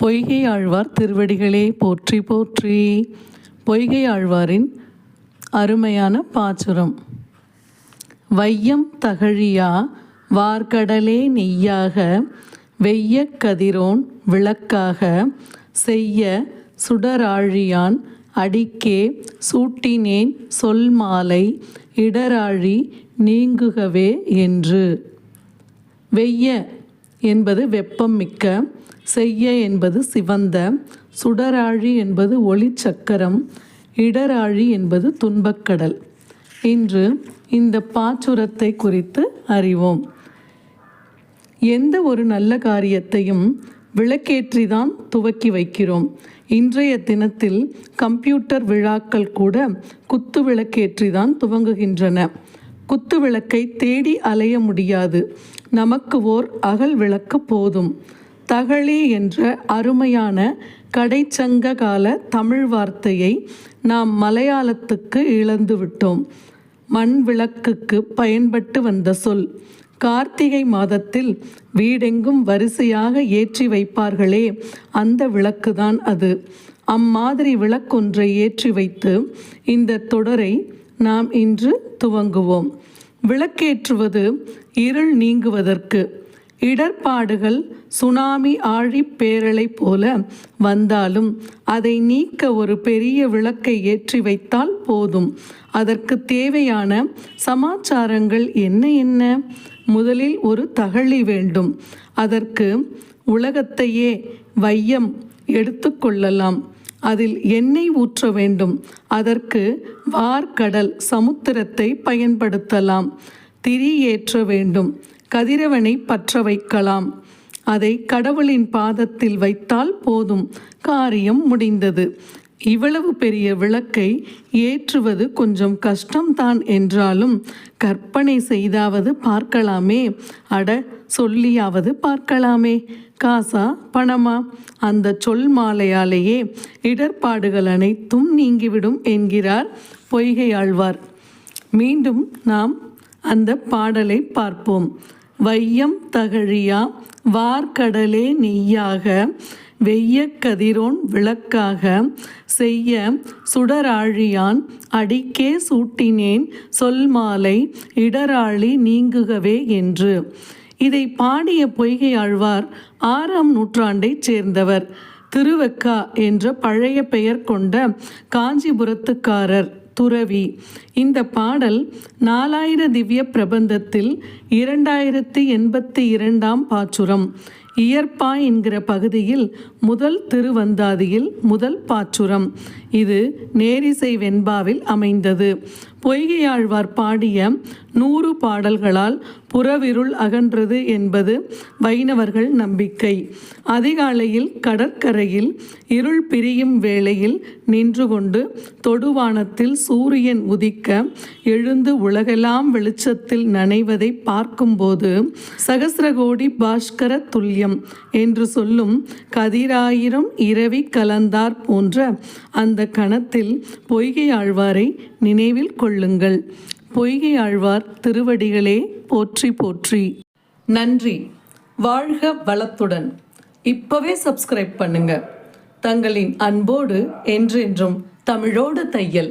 பொய்கை ஆழ்வார் திருவடிகளே போற்றி போற்றி. பொய்கை ஆழ்வாரின் அருமையான பாசுரம். வையம் தகழியா வார்கடலே நெய்யாக வெய்ய கதிரோன் விளக்காக செய்ய சுடராழியான் அடிக்கே சூட்டினேன் சொல் மாலை இடராழி நீங்குகவே என்று. வெய்ய என்பது வெப்பம் மிக்க செய்ய என்பது சிவந்த சுடராழி என்பது ஒளிச்சக்கரம் இடராழி என்பது துன்பக்கடல். இன்று இந்த பாச்சுரத்தை குறித்து அறிவோம். எந்த ஒரு நல்ல காரியத்தையும் விளக்கேற்றிதான் துவக்கி வைக்கிறோம். இன்றைய தினத்தில் கம்ப்யூட்டர் விழாக்கள் கூட குத்து விளக்கேற்றிதான் துவங்குகின்றன. குத்து விளக்கை தேடி அலைய முடியாது. நமக்கு ஓர் அகல் விளக்கு போதும். தகளி என்ற அருமையான கடைச்சங்க கால தமிழ் வார்த்தையை நாம் மலையாளத்துக்கு இழந்துவிட்டோம் மண் விளக்குக்கு பயன்பட்டு வந்த சொல் கார்த்திகை மாதத்தில் வீடெங்கும் வரிசையாக ஏற்றி வைப்பார்களே அந்த விளக்குதான் அது. அம்மாதிரி விளக்கொன்றை ஏற்றி வைத்து இந்த தொடரை நாம் இன்று துவங்குவோம். விளக்கேற்றுவது இருள் நீங்குவதற்கு இடர்பாடுகள் சுனாமி ஆழி பேரலை போல வந்தாலும் அதை நீக்க ஒரு பெரிய விளக்கை ஏற்றி வைத்தால் போதும். அதற்கு தேவையான சமாச்சாரங்கள் என்ன என்ன? முதலில் ஒரு தகழி வேண்டும். அதற்கு உலகத்தையே வையம் எடுத்துக்கொள்ளலாம் அதில் எண்ணெய் ஊற்ற வேண்டும். அதற்கு வார்கடல் சமுத்திரத்தை பயன்படுத்தலாம். திரி ஏற்ற வேண்டும். கதிரவனை பற்ற வைக்கலாம் அதை கடவுளின் பாதத்தில் வைத்தால் போதும். காரியம் முடிந்தது. இவ்வளவு பெரிய விளக்கை ஏற்றுவது கொஞ்சம் கஷ்டம்தான் என்றாலும் கற்பனை செய்தாவது பார்க்கலாமே. அட சொல்லியாவது பார்க்கலாமே. காசா பணமா? அந்த சொல் மாலையாலேயே இடர்பாடுகள் அனைத்தும் நீங்கிவிடும் என்கிறார் பொய்கையாழ்வார். மீண்டும் நாம் அந்த பாடலை பார்ப்போம். வையம் தகழியா வார்கடலே நெய்யாக வெய்ய கதிரோன் விளக்காக செய்ய சுடராழியான் அடிக்கே சூட்டினேன் சொல் மாலை இடராழி நீங்குகவே என்று. இதை பாடிய பொய்கை ஆழ்வார் ஆறாம் நூற்றாண்டைச் சேர்ந்தவர் திருவக்கா என்ற பழைய பெயர் கொண்ட காஞ்சிபுரத்துக்காரர். துறவி. இந்த பாடல் நாலாயிர திவ்ய பிரபந்தத்தில் இரண்டாயிரத்தி எண்பத்தி இரண்டாம் பாச்சுரம். இயற்பா என்கிற பகுதியில் முதல் திருவந்தாதியில் முதல் பாச்சுரம். இது நேரிசை வெண்பாவில் அமைந்தது. பொய்கையாழ்வார் பாடிய நூறு பாடல்களால் புறவிருள் அகன்றது என்பது வைணவர்கள் நம்பிக்கை. அதிகாலையில் கடற்கரையில் இருள் பிரியும் வேளையில் நின்று கொண்டு தொடுவானத்தில் சூரியன் உதிக்க எழுந்து உலகெல்லாம் வெளிச்சத்தில் நனைவதை பார்க்கும்போது சகசிரகோடி பாஸ்கர துல்லியம் என்று சொல்லும் கதிராயிரம் இரவி கலந்தார் போன்ற அந்த கணத்தில் பொய்கை ஆழ்வாரை நினைவில் கொள்ளுங்கள். பொய்கை ஆழ்வார் திருவடிகளே போற்றி போற்றி. நன்றி. வாழ்க வளத்துடன். இப்பவே சப்ஸ்கிரைப் பண்ணுங்க. தங்களின் அன்போடு என்றென்றும் தமிழோடு தையல்.